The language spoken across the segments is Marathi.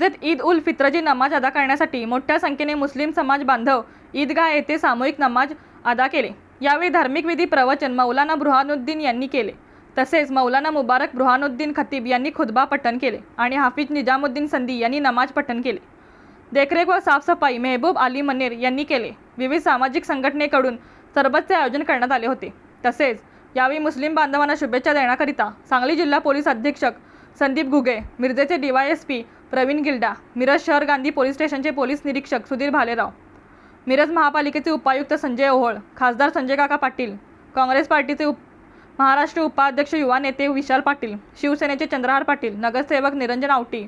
मिरजेत ईद उल फित्रची नमाज अदा करण्यासाठी मोठ्या संख्येने मुस्लिम समाज बांधव ईदगाह येथे सामूहिक नमाज अदा केले. यावेळी धार्मिक विधी प्रवचन मौलाना बुरहानुद्दीन यांनी केले. तसेच मौलाना मुबारक बुरहानुद्दीन खतीब यांनी खुदबा पठण केले आणि हाफिज निजामुद्दीन संधी यांनी नमाज पठण केले. देखरेख व साफसफाई मेहबूब अली मनीर यांनी केले. विविध सामाजिक संघटनेकडून सरबतचे आयोजन करण्यात आले होते. तसेच यावेळी मुस्लिम बांधवांना शुभेच्छा देण्याकरिता सांगली जिल्हा पोलीस अधीक्षक संदीप घुगे मिरजेचे डीवायएसपी प्रवीण गिल्डा मिरज शहर गांधी पोलीस स्टेशनचे पोलीस निरीक्षक सुधीर भालेराव. मिरज महापालिकेचे उपायुक्त संजय ओहोळ खासदार संजय काका पाटील काँग्रेस पार्टीचे उप महाराष्ट्र उपाध्यक्ष युवा नेते विशाल पाटील शिवसेनेचे चंद्रहार पाटील नगरसेवक निरंजन आवटी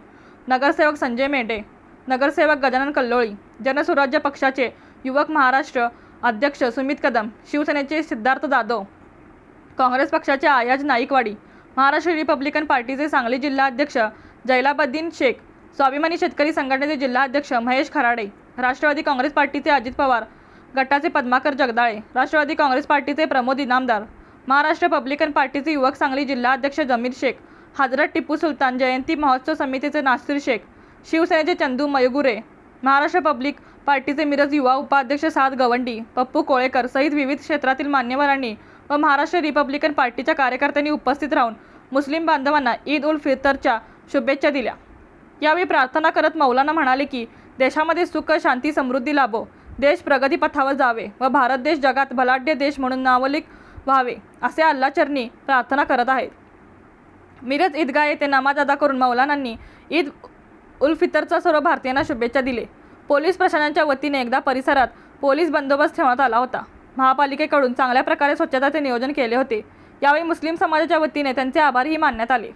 नगरसेवक संजय मेंढे नगरसेवक गजानन कल्लोळी जनसुराज्य पक्षाचे युवक महाराष्ट्र अध्यक्ष सुमित कदम शिवसेनेचे सिद्धार्थ जाधव काँग्रेस पक्षाचे आयाज नाईकवाडी महाराष्ट्र रिपब्लिकन पार्टीचे सांगली जिल्हाध्यक्ष जैलाबद्दीन शेख स्वाभिमानी शेतकरी संघटनेचे जिल्हाध्यक्ष महेश खराडे राष्ट्रवादी काँग्रेस पार्टीचे अजित पवार गटाचे पद्माकर जगदाळे राष्ट्रवादी काँग्रेस पार्टीचे प्रमोद इनामदार महाराष्ट्र रिपब्लिकन पार्टीचे युवक सांगली जिल्हाध्यक्ष जमीर शेख हजरत टिपू सुलतान जयंती महोत्सव समितीचे नासिर शेख शिवसेनेचे चंदू मयगुरे महाराष्ट्र पब्लिक पार्टीचे मिरज युवा उपाध्यक्ष साद गवंडी पप्पू कोळेकर सहित विविध क्षेत्रातील मान्यवरांनी व महाराष्ट्र रिपब्लिकन पार्टीच्या कार्यकर्त्यांनी उपस्थित राहून मुस्लिम बांधवांना ईद उल फितरच्या शुभेच्छा दिल्या. यावेळी प्रार्थना करत मौलाना म्हणाले की देशामध्ये सुख शांती समृद्धी लाभो. देश प्रगतीपथावर जावे व भारत देश जगात बलाढ्य देश म्हणून नावलिक व्हावे असे अल्लाचरणी प्रार्थना करत आहेत. मिरज ईदगाह येथे नमाज अदा करून मौलानांनी ईद उल फितरचा सर्व भारतीयांना शुभेच्छा दिले. पोलीस प्रशासनाच्या वतीने एकदा परिसरात पोलीस बंदोबस्त ठेवण्यात आला होता. महापालिकेकडून चांगल्या प्रकारे स्वच्छताचे नियोजन केले होते. यावेळी मुस्लिम समाजाच्या वतीने त्यांचे आभारही मानण्यात आले.